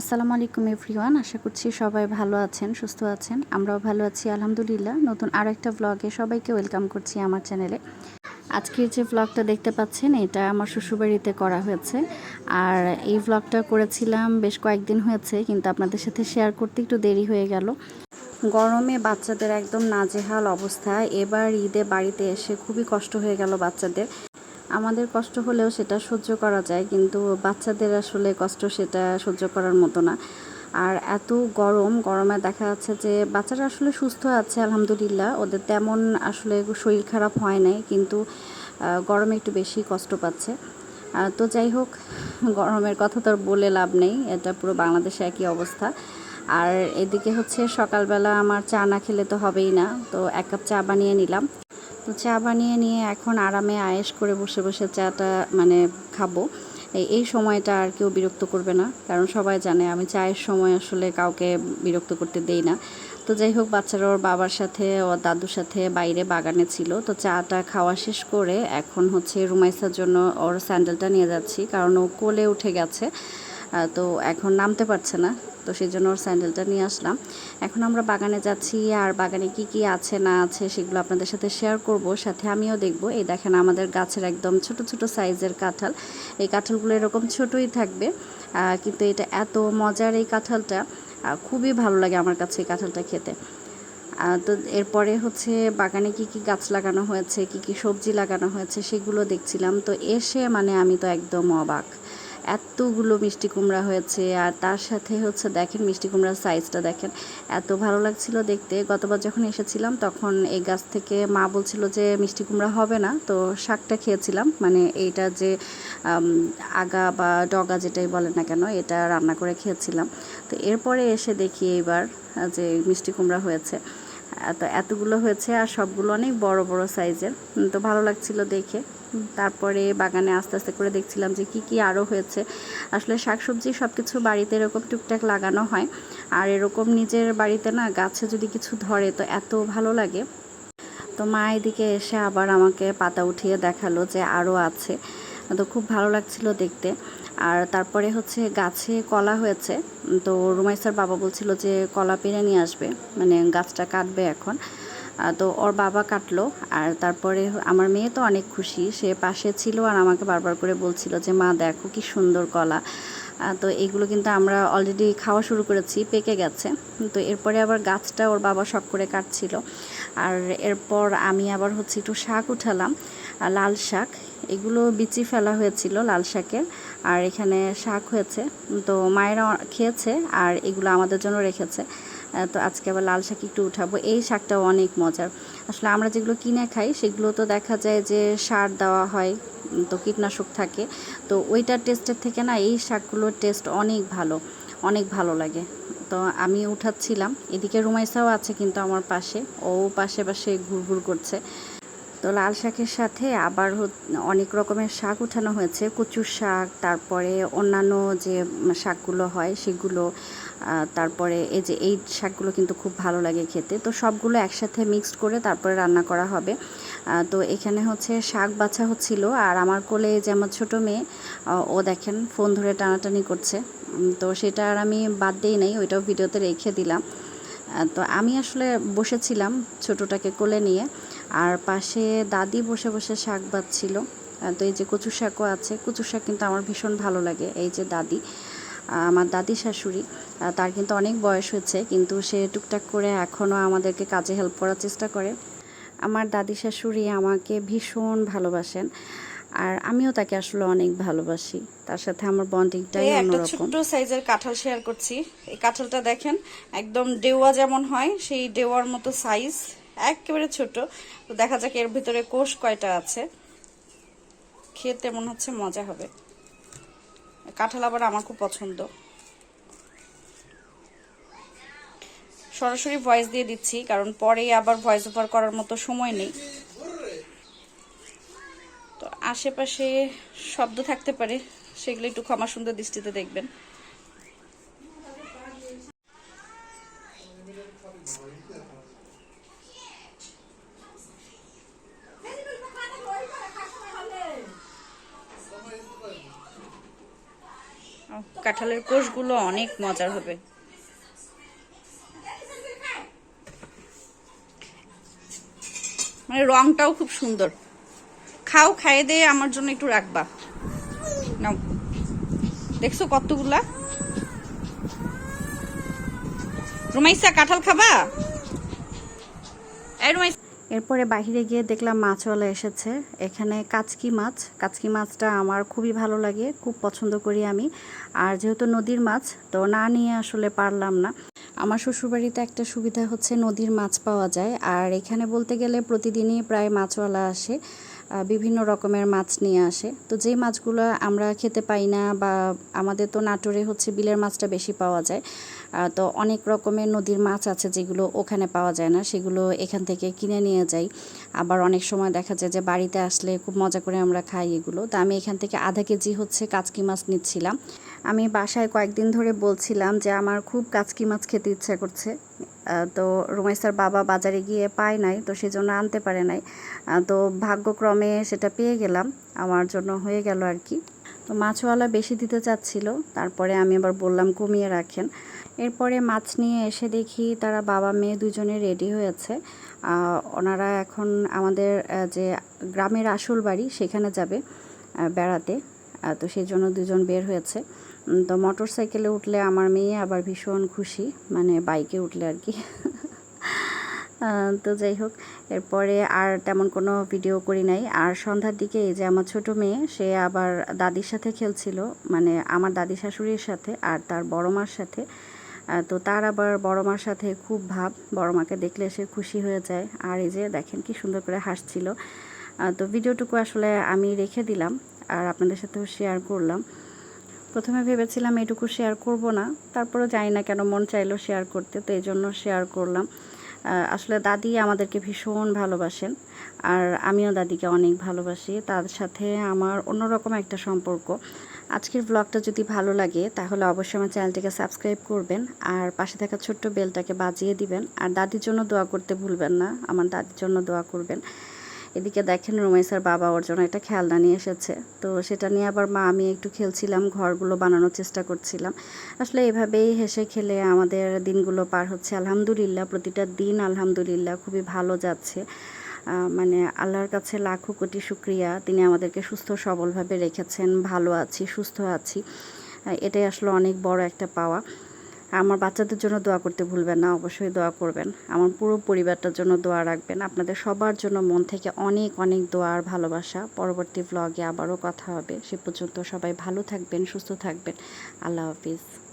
আসসালামু আলাইকুম এভরিওয়ান, আশা করছি সবাই ভালো আছেন, সুস্থ আছেন। আমরাও ভালো আছি, আলহামদুলিল্লাহ। নতুন আরও একটা ব্লগে সবাইকে ওয়েলকাম করছি আমার চ্যানেলে আজকের যে ব্লগটা দেখতে পাচ্ছেন, এটা আমার শ্বশুরবাড়িতে করা হয়েছে। আর এই ব্লগটা করেছিলাম বেশ কয়েকদিন হয়েছে, কিন্তু আপনাদের সাথে শেয়ার করতে একটু দেরি হয়ে গেল। গরমে বাচ্চাদের একদম নাজেহাল অবস্থা। এবার ঈদে বাড়িতে এসে খুবই কষ্ট হয়ে গেল বাচ্চাদের। আমাদের কষ্ট হলেও সেটা সহ্য করা যায়, কিন্তু বাচ্চাদের আসলে কষ্ট সেটা সহ্য করার মতো না। আর এত গরম, গরমে দেখা যাচ্ছে যে বাচ্চারা আসলে সুস্থ আছে, আলহামদুলিল্লাহ। ওদের তেমন আসলে শরীর খারাপ হয় নাই, কিন্তু গরমে একটু বেশি কষ্ট পাচ্ছে। তো যাই হোক, গরমের কথা তো বলে লাভ নেই, এটা পুরো বাংলাদেশে একই অবস্থা। আর এদিকে হচ্ছে সকালবেলা আমার চা না খেলে তো হবেই না, তো এক কাপ চা বানিয়ে নিলাম। তো চা বানিয়ে নিয়ে এখন আরামে আয়েশ করে বসে বসে চাটা মানে খাব। এই এই সময়টা আর কেউ বিরক্ত করবে না, কারণ সবাই জানে আমি চায়ের সময় আসলে কাউকে বিরক্ত করতে দেই না। তো যাই হোক, বাচ্চারা ওর বাবার সাথে, ওর দাদুর সাথে বাইরে বাগানে ছিল। তো চাটা খাওয়া শেষ করে এখন হচ্ছে রুমাইসার জন্য ওর স্যান্ডেলটা নিয়ে যাচ্ছি, কারণ ও কোলে উঠে গেছে। তো এখন নামতে পারছে না। তো সেই জন্য ওর স্যান্ডেলটা নিয়ে আসলাম। এখন আমরা বাগানে যাচ্ছি আর বাগানে কি কি আছে না আছে সেগুলো আপনাদের সাথে শেয়ার করব। সাথে আমিও দেখব। এই দেখেন আমাদের গাছের একদম ছোট ছোট সাইজের কাঁঠাল। এই কাঁঠালগুলো এরকম ছোটই থাকবে কিন্তু এটা এত মজার এই কাঁঠালটা খুবই ভালো লাগে আমার কাছে এই কাঁঠালটা খেতে। তো এরপরে হচ্ছে বাগানে কি কি গাছ লাগানো হয়েছে, কি কি সবজি লাগানো হয়েছে সেগুলো দেখছিলাম। তো এসে মানে আমি তো একদম অবাক। এতগুলো মিষ্টি কুমড়া হয়েছে আর তার সাথে হচ্ছে দেখেন মিষ্টি কুমড়ার সাইজটা দেখেন। এত ভালো লাগছিল দেখতে। গতবার যখন এসেছিলাম তখন এই গাছ থেকে মা বলছিল যে মিষ্টি কুমড়া হবে না। তো শাকটা খেয়েছিলাম। মানে এইটা যে আগা বা ডগা যেটাই বলে না কেন এটা রান্না করে খেয়েছিলাম। তো এরপরে এসে দেখি আহ, যে মিষ্টি কুমড়া হয়েছে। তো এতগুলো হয়েছে আর সবগুলো অনেক বড় বড় সাইজের। তো ভালো লাগছিল দেখে। তারপরে বাগানে আস্তে আস্তে করে দেখছিলাম যে কি কি আরও হয়েছে। আসলে শাকসবজি সব কিছু বাড়িতে এরকম টুকটাক লাগানো হয়। আর এরকম নিজের বাড়িতে না গাছে যদি কিছু ধরে, তো এত ভালো লাগে। তো মা এদিকে এসে আবার আমাকে পাতা উঠিয়ে দেখাল যে আরও আছে। তো খুব ভালো লাগছিল দেখতে। আর তারপরে হচ্ছে গাছে কলা হয়েছে। তো রুমাইসার বাবা বলছিল যে কলা পেরে নিয়ে আসবে মানে গাছটা কাটবে এখন। তো ওর বাবা কাটলো আর তারপরে আমার মেয়ে তো অনেক খুশি, সে পাশে ছিল আর আমাকে বারবার করে বলছিল যে, মা, দেখো কি সুন্দর কলা। তো এগুলো কিন্তু আমরা অলরেডি খাওয়া শুরু করেছি, পেকে গেছে। তো এরপরে আবার গাছটা ওর বাবা শখ করে কাটছিল। আর এরপর আমি আবার হচ্ছে একটু শাক উঠালাম লাল শাক। এগুলো বিচি ফেলা হয়েছিল লাল শাকের, আর এখানে শাক হয়েছে। তো মায়েরা খেয়েছে আর এগুলো আমাদের জন্য রেখেছে। তো আজকে আবার লাল শাক একটু উঠাবো। এই শাকটাও অনেক মজার। আসলে আমরা যেগুলো কিনে খাই, সেগুলো তো দেখা যায় যে সার দেওয়া হয় তো কীটনাশক থাকে। তো ওইটার টেস্টের থেকে না, এই শাকগুলোর টেস্ট অনেক ভালো অনেক ভালো লাগে। তো আমি উঠাচ্ছিলাম। এদিকে রুমাইসাও আছে কিন্তু আমার পাশে। ও পাশে পাশে ঘুরঘুর করছে। তো লাল শাকের সাথে আবার অনেক রকমের শাক উঠানো হয়েছে। কচুর শাক, তারপরে অন্যান্য যে শাকগুলো হয় সেগুলো তারপরে এই যে এই শাকগুলো কিন্তু খুব ভালো লাগে খেতে। তো সবগুলো একসাথে মিক্সড করে তারপরে রান্না করা হবে। তো এখানে হচ্ছে শাক বাছা হচ্ছিল। আর আমার কোলে যে আমার ছোটো মেয়ে ও দেখেন ফোন ধরে টানাটানি করছে। তো সেটা আর আমি বাদ দিই নাই, ওইটাও ভিডিওতে রেখে দিলাম। তো আমি আসলে বসেছিলাম ছোটোটাকে কোলে নিয়ে। আর পাশে দাদি বসে বসে শাক বাচ্ছিল। তো এই যে কচু শাকও আছে কচু শাক কিন্তু আমার ভীষণ ভালো লাগে এই যে দাদি। আমার দাদি শাশুড়ি তার কিন্তু অনেক বয়স হয়েছে কিন্তু সে টুকটাক করে এখনও আমাদেরকে কাজে হেল্প করার চেষ্টা করে। আমার দাদি শাশুড়ি আমাকে ভীষণ ভালোবাসেন আর আমিও তাকে আসলে অনেক ভালোবাসি। তার সাথে আমার বন্ডিংটাই এই একটা অন্যরকম। ছোট্ট সাইজের কাঁঠাল শেয়ার করছি। এই কাঁঠালটা দেখেন একদম ডেওয়া যেমন হয় সেই ডেওয়ার মতো সাইজ একেবারে ছোট। তো দেখা যাক এর ভিতরে কোষ কয়টা আছে। খেতে মনে হচ্ছে মজা হবে। কাঁঠাল আবার আমার খুব পছন্দ। সরাসরি ভয়েস দিয়ে দিচ্ছি, কারণ পরে আবার ভয়েস ওভার করার মতো সময় নেই। তো আশেপাশে শব্দ থাকতে পারে, সেগুলো একটু ক্ষমা সুন্দর দৃষ্টিতে দেখবেন ও, কাঁঠালের কোষগুলো অনেক মজার হবে। মানে রংটাও খুব সুন্দর। খাও, খাইয়ে দিয়ে আমার জন্য একটু রাখবা। নাও। দেখছ কতগুলা? রুমাইসা, কাঁঠাল খাবা? এই রুমাইসা এরপরে বাহিরে গিয়ে দেখলাম মাছওয়ালা এসেছে। এখানে কাচকি মাছ। কাচকি মাছটা আমার খুবই ভালো লাগে, খুব পছন্দ করি আমি। আর যেহেতু নদীর মাছ, তো না নিয়ে আসলে পারলাম না। আমার শ্বশুরবাড়িতে একটা সুবিধা হচ্ছে নদীর মাছ পাওয়া যায়। আর এখানে বলতে গেলে প্রতিদিনই প্রায় মাছওয়ালা আসে। বিভিন্ন রকমের মাছ নিয়ে আসে। তো যেই মাছগুলো আমরা খেতে পাই না বা আমাদের তো নাটোরে হচ্ছে বিলের মাছটা বেশি পাওয়া যায় তো অনেক রকমের নদীর মাছ আছে যেগুলো ওখানে পাওয়া যায় না, সেগুলো এখান থেকে কিনে নিয়ে যাই। আবার অনেক সময় দেখা যায় যে বাড়িতে আসলে খুব মজা করে আমরা খাই এগুলো। তো আমি এখান থেকে আধা কেজি হচ্ছে কাচকি মাছ নিচ্ছিলাম। আমি বাসায় কয়েকদিন ধরে বলছিলাম যে আমার খুব কাচকি মাছ খেতে ইচ্ছা করছে। তো রুমাইসার বাবা বাজারে গিয়ে পায় নাই, তো সেজন্য আনতে পারে নাই। তো ভাগ্যক্রমে সেটা পেয়ে গেলাম, আমার জন্য হয়ে গেল আর কি। তো মাছওয়ালা বেশি দিতে চাচ্ছিল, তারপরে আমি আবার বললাম কমিয়ে রাখেন। এরপরে মাছ নিয়ে এসে দেখি তারা বাবা মেয়ে দুজনে রেডি হয়েছে। ওনারা এখন আমাদের যে গ্রামের আসল বাড়ি সেখানে যাবে বেড়াতে। তো সেই জন্য দুজন বের হয়েছে। তো মোটর সাইকেলে উঠলে আমার মেয়ে আবার ভীষণ খুশি মানে বাইকে উঠলে আর কি। তো যাই হোক, এরপরে আর তেমন কোনো ভিডিও করি নাই। আর সন্ধ্যার দিকে এই যে আমার ছোট মেয়ে, সে আবার দাদির সাথে খেলছিল মানে আমার দাদি শাশুড়ির সাথে আর তার বড় মার সাথে। তো তার আবার বড় মার সাথে খুব ভাব, বড় মাকে দেখলে সে খুশি হয়ে যায়। আর এই যে দেখেন কি সুন্দর করে হাসছিল। তো ভিডিওটুকু আসলে আমি রেখে দিলাম, আর আপনাদের সাথেও শেয়ার করলাম। প্রথমে ভেবেছিলাম এটুকু শেয়ার করব না তারপরে জানি না কেন মন চাইলো শেয়ার করতে, তো এই জন্য শেয়ার করলাম আসলে দাদি আমাদেরকে ভীষণ ভালোবাসেন, আর আমিও দাদিকে অনেক ভালোবাসি। তার সাথে আমার অন্যরকম একটা সম্পর্ক। আজকের ব্লগটা যদি ভালো লাগে, তাহলে অবশ্যই আমার চ্যানেলটিকে সাবস্ক্রাইব করবেন, আর পাশে থাকা ছোট্ট বেলটাকে বাজিয়ে দিবেন। আর দাদির জন্য দোয়া করতে ভুলবেন না, আমার দাদির জন্য দোয়া করবেন। এদিকে দেখেন রুমাইসার বাবা ওর জন্য একটা খেলনা নিয়ে এসেছে। তো সেটা নিয়ে আবার মা, আমি একটু খেলছিলাম, ঘরগুলো বানানোর চেষ্টা করছিলাম। আসলে এভাবেই হেসে খেলে আমাদের দিনগুলো পার হচ্ছে। আলহামদুলিল্লাহ, প্রতিটা দিন আলহামদুলিল্লাহ খুবই ভালো যাচ্ছে। মানে আল্লাহর কাছে লাখো কোটি শুক্রিয়া। তিনি আমাদেরকে সুস্থ, সবলভাবে রেখেছেন। ভালো আছি, সুস্থ আছি। এটাই আসলে অনেক বড় একটা পাওয়া। আমার বাচ্চাদের জন্য দোয়া করতে ভুলবেন না, অবশ্যই দোয়া করবেন। আমার পুরো পরিবারটার জন্য দোয়া রাখবেন। আপনাদের সবার জন্য মন থেকে অনেক অনেক দোয়া আর ভালোবাসা। পরবর্তী ব্লগে আবারও কথা হবে। সে পর্যন্ত সবাই ভালো থাকবেন, সুস্থ থাকবেন। আল্লাহ হাফিজ।